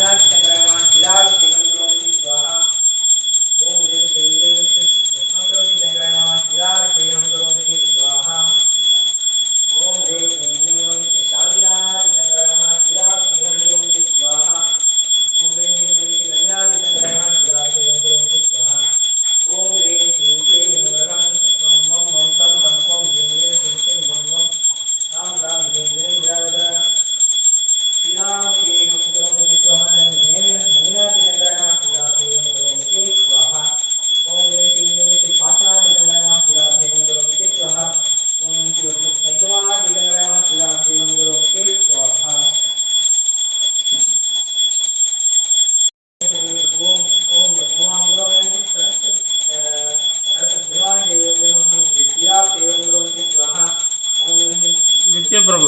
मीनाक्षचन्द्रमान् शिलाभिषेकं स्वाहा ॐ देवसेन्द्रियचन्द्रमान् शिलाभिषेकं करोमि स्वाहा ॐ देवसेन्द्रियशालिनादिचन्द्रमः शिलाभिषेकं करोमि स्वाहा ॐ देवसेन्द्रियनवीनादिचन्द्रमः शिलाभिषेकं करोमि स्वाहा ॐ देवसेन्द्रियं मम मम तं मम ॐ నిత్యప్రభు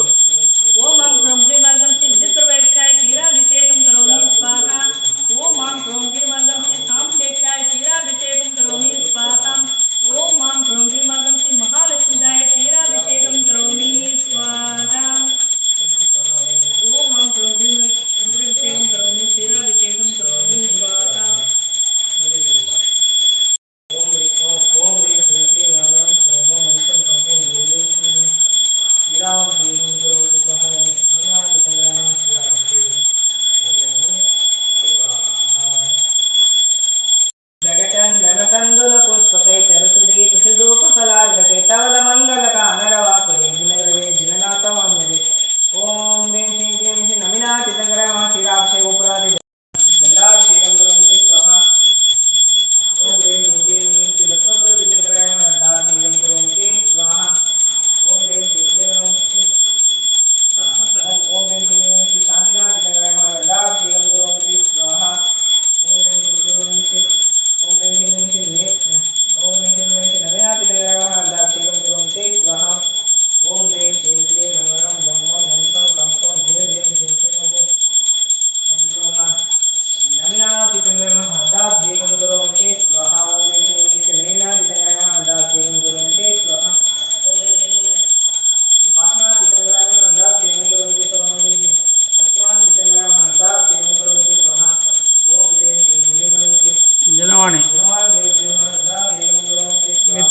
ఓం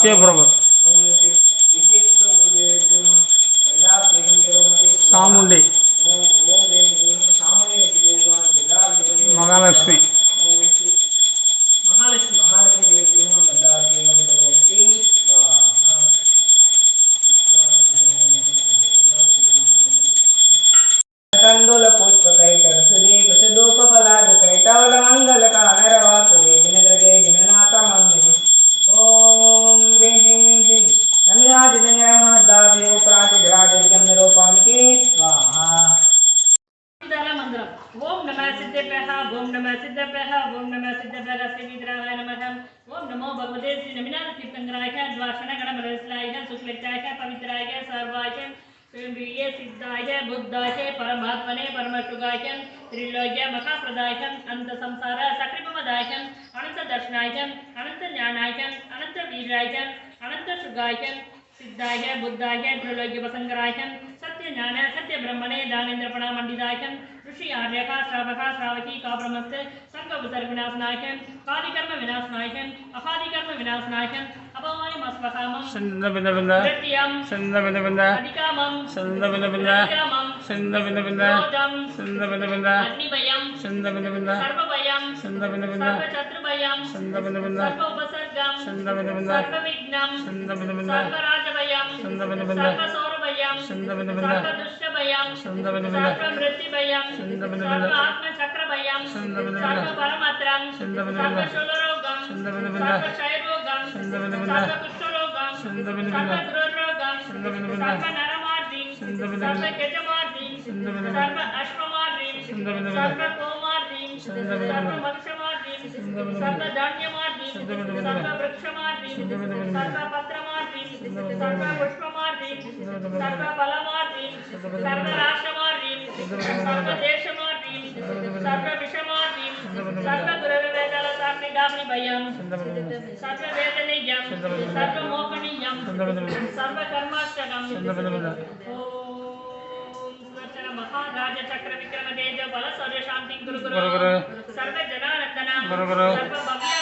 તે બરાબર சாமுண்டி. மகாலட்சுமி. கண்டோல புஷ்ப கைகர் சுதீப சுதோப பலாக கைதவல மங்கள கால. ओम नमः सिद्धभ्यः ॐ नमः सिद्धभ्यः श्रीविद्राय नमः। ॐ नमो भगवते श्रीनमिनाथतीर्थङ्कराय द्वाषणगणमलस्लाय शुक्लचाय पवित्राय, सर्वाय प्रिय सिद्धाय, बुद्धाय, परमात्मने परमशुगाय त्रिलोक्य महाप्रदाय अनंत संसार सकृपमदाय अनंत दर्शनाय अनंत ज्ञानाय अनंत वीराय अनंत शुगाय सिद्धाय, बुद्धाय त्रिलोक्य वसंकराय सत्य ज्ञान सत्य ब्रह्मणे दानेन्द्र प्रणामंडिताय ऋषियार्य का श्रावक श्रावकी का ब्रह्मस्थ संकल्प विसर्ग विनाशनायकन कादिकर्म विनाशनायकन अकादिकर्म विनाशनायकन अपमायम अस्वकामम सन्द बिंद बिंद तृतीयम सन्द बिंद बिंद अधिकामम सन्द बिंद बिंद विक्रमम सन्द बिंद बिंद योजम सन्द बिंद बिंद अग्निभयम सन्द बिंद बिंद सर्वभयम सन्द बिंद बिंद सर्वशत्रुभयम सन्द बिंद बिंद सर्वोपसर्गम सन्द बिंद बिंद सर्वविघ्नम सन्द बिंद बिंद सर्वराजभयम सन्द बिंद बिंद सर्वसौर सर्वदृष्टभयं सर्वमृत्युभयं सर्वात्मचक्रभयं सर्वपरमत्रं सर्वशूलरोगं सर्वक्षयरोगं सर्वकुष्ठरोगं सर्वगृहरोगं सर्वनरमार्दिं सर्वगजमार्दिं सर्व अश्वमार्दिं सर्वकोमार्दिं सर्ववंशमार्दिं सर्वधान्यमार्दिं सर्वपत्रमार्गी सर्वपुष्पमार्गी सर्वफलमार्गी सर्वराष्ट्रमार्गी सर्वदेशमार्गी सर्वविषमार्गी सर्वगुरवेदालतार्निगामिभयं सर्ववेदनीयं सर्वमोहनीयं सर्वकर्माष्टकं महाराजचक्रविक्रमतेजबल सर्वशान्तिं गुरुगुरु सर्वजनानन्दनं सर्वभव्य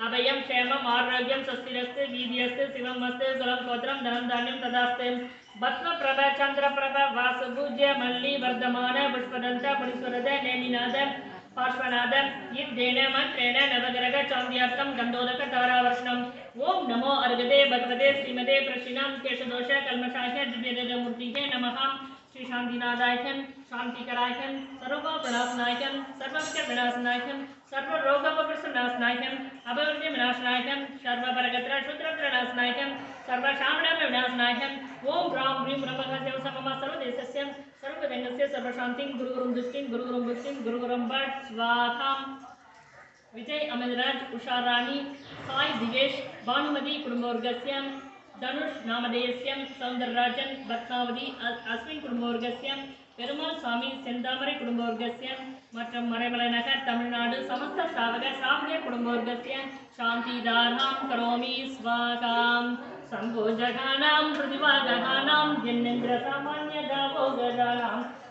அபயம் க்ஷேமம் ஆரோக்கியம் சஸ்திரஸ்து வீதியஸ்து சிவம் மஸ்து சுலம் கோத்திரம் தனம் தானியம் ததாஸ்து பத்ம பிரப சந்திர பிரப வாசு பூஜ்ய மல்லி வர்த்தமான புஷ்பதந்த புரிஸ்வரத நேமிநாத பார்ஸ்வநாத இவ்தேன மந்திரேன நவகிரக சாந்தியார்த்தம் கந்தோதக தாராவர்ஷணம் ஓம் நமோ அருகதே பகவதே ஸ்ரீமதே பிரசினாம் கேஷதோஷ கல்மசாய திவ்யதேஜமூர்த்திகே நமகாம் श्री शांति नादायकन शांति करायकन सर्वभाव विनाशनायकन अभिवृद्धि विनाशनायकन सर्व परगत्र शुद्र विनाशनायकन ओम राम ह्रीम रमः शिव समम सर्वदेशस्य सर्वदंगस्य सर्वशांतिं गुरुगुरुं दृष्टिं, गुरुगुरुं भुक्तिं गुरुगुरुं भट स्वाहां विजय अमितराज उषा राणी साई दिवेश, भानुमती कुटुंबवर्गस्य தனுஷ் நாமதேயஸ்யம் சௌந்தரராஜன் பத்மாவதி அ- அஸ்வின் குடும்பவர்க்கஸ்யம் பெருமாள் சுவாமி செந்தாமரை குடும்பவர்க்கஸ்யம் மற்றும் மறைமலை நகர் தமிழ்நாடு சமஸ்த சாவக ஸ்ராவக ஸ்ராவக சாந்தி தாராம் கரோமி ஸ்வாகாம் சம்போஜகானாம் பிரதிவாககானாம் ஜென்னேந்திர சாமானிய தாவோகதானாம்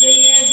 भारती जय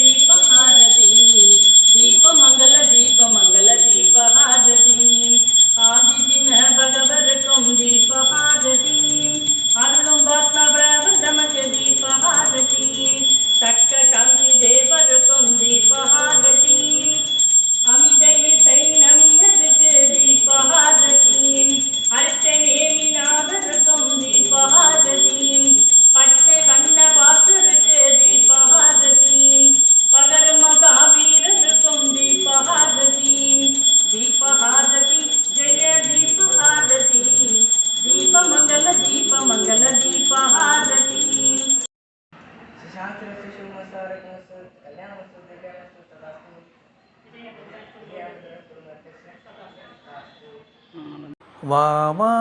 வாமா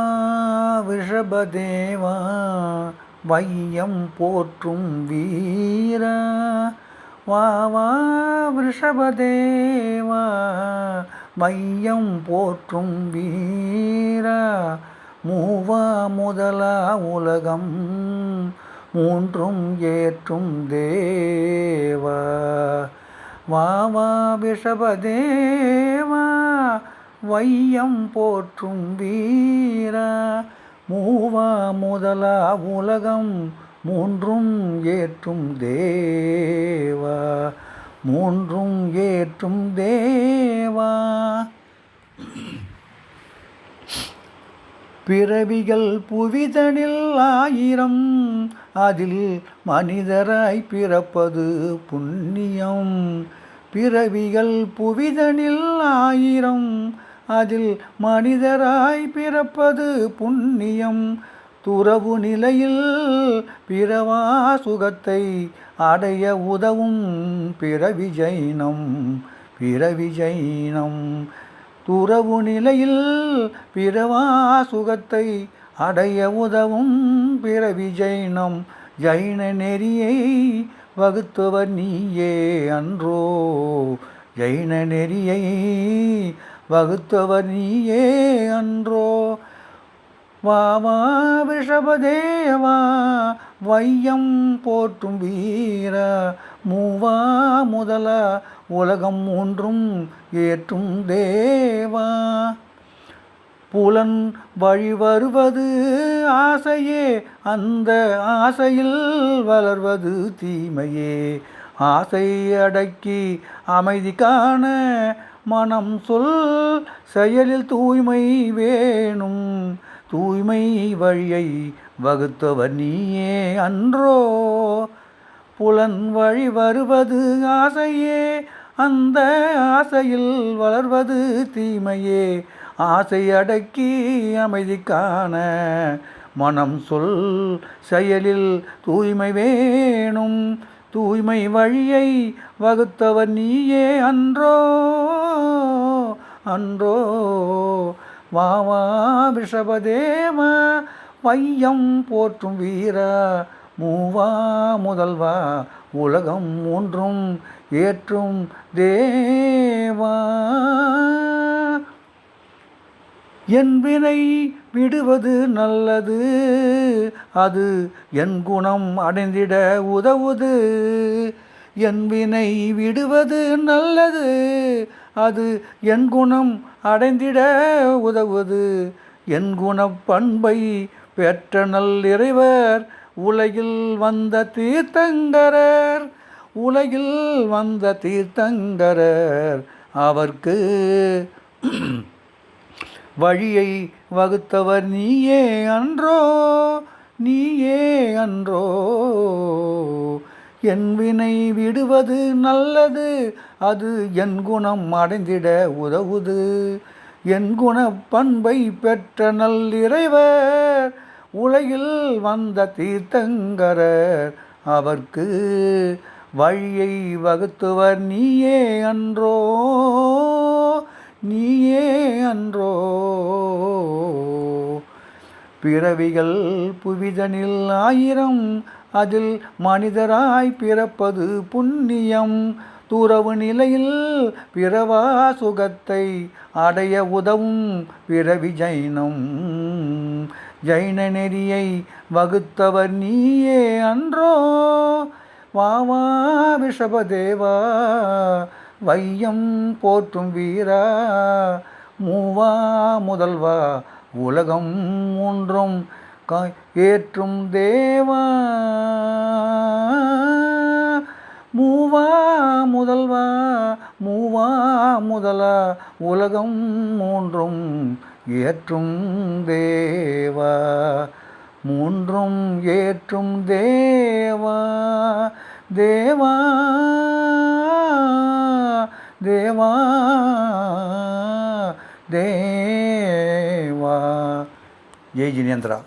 விஷபதேவா வையம் போற்றும் வீரா. வாவா விஷபதேவா வையம் போற்றும் வீரா. மூவா முதலா உலகம் மூன்றும் ஏற்றும் தேவா. வாவா விஷபதேவா வையம் போற்றும் வீர மூவா முதலா உலகம் மூன்றும் ஏற்றும் தேவா மூன்றும் ஏற்றும் தேவா. பிறவிகள் புவிதனில் ஆயிரம் அதில் மனிதராய் பிறப்பது புண்ணியம். பிறவிகள் புவிதனில் ஆயிரம் அதில் மனிதராய் பிறப்பது புண்ணியம். துறவு நிலையில் பிறவா சுகத்தை அடைய உதவும் பிறவி ஜைனம் பிறவி ஜைனம். துறவு நிலையில் பிறவா சுகத்தை அடைய உதவும் பிறவி ஜைனம். ஜைன நெறியை வகுத்தவர் நீயே அன்றோ. ஜைன நெறியை வகுத்தவர் நீயே அன்றோ. வா வா விஷபதேவா வையம் போற்றும் வீர மூவா முதல உலகம் மூன்றும் ஏற்றும் தேவா. புலன் வழி வருவது ஆசையே அந்த ஆசையில் வளர்வது தீமையே. ஆசை அடக்கி அமைதி காண மனம் சொல் செயலில் தூய்மை வேணும். தூய்மை வழியை வகுத்தவர் நீயே அன்றோ. புலன் வழி வருவது ஆசையே. அந்த ஆசையில் வளர்வது தீமையே. ஆசை அடக்கி அமைதிக்கான மனம் சொல் செயலில் தூய்மை வேணும். தூய்மை வழியை வகுத்தவர் நீயே அன்றோ அன்றோ. வா ரிஷபதேவ வையம் போற்றும் வீரா மூவா முதல்வா உலகம் மூன்றும் ஏற்றும் தேவா. என் வினை விடுவது நல்லது. அது என் குணம் அடைந்திட உதவுது. என் வினை விடுவது நல்லது. அது என் குணம் அடைந்திட உதவுது. என் குணப் பண்பை பெற்ற நல்லிறைவர் உலகில் வந்த தீர்த்தங்கரர் உலகில் வந்த தீர்த்தங்கரர் அவர்க்கு வழியை வகுத்தவர் நீயே அன்றோ நீயே அன்றோ. என் வினை விடுவது நல்லது அது என் குணம் அடைந்திட உதவுது. என் குணப் பண்பை பெற்ற நல்லிறைவர் உலகில் வந்த தீர்த்தங்கரர். அவர்க்கு வழியை வகுத்துவர் நீயே அன்றோ. நீயே அன்றோ. பிறவிகள் புவிதனில் ஆயிரம் அதில் மனிதராய் பிறப்பது புண்ணியம். துறவு நிலையில் பிறவா சுகத்தை அடைய உதவும் பிறவி ஜைனம். ஜைன நெறியை வகுத்தவர் நீயே அன்றோ. வாவா விஷபதேவா வையம் போற்றும் வீரா மூவா முதல்வா உலகம் மூன்றும் கா- ஏற்றும் தேவா. மூவா முதல்வா மூவா முதலா உலகம் மூன்றும் ஏற்றும் தேவா. மூன்றும் ஏற்றும் தேவா. தேவா தேவா தேவா ஜெய் ஜினேந்திரா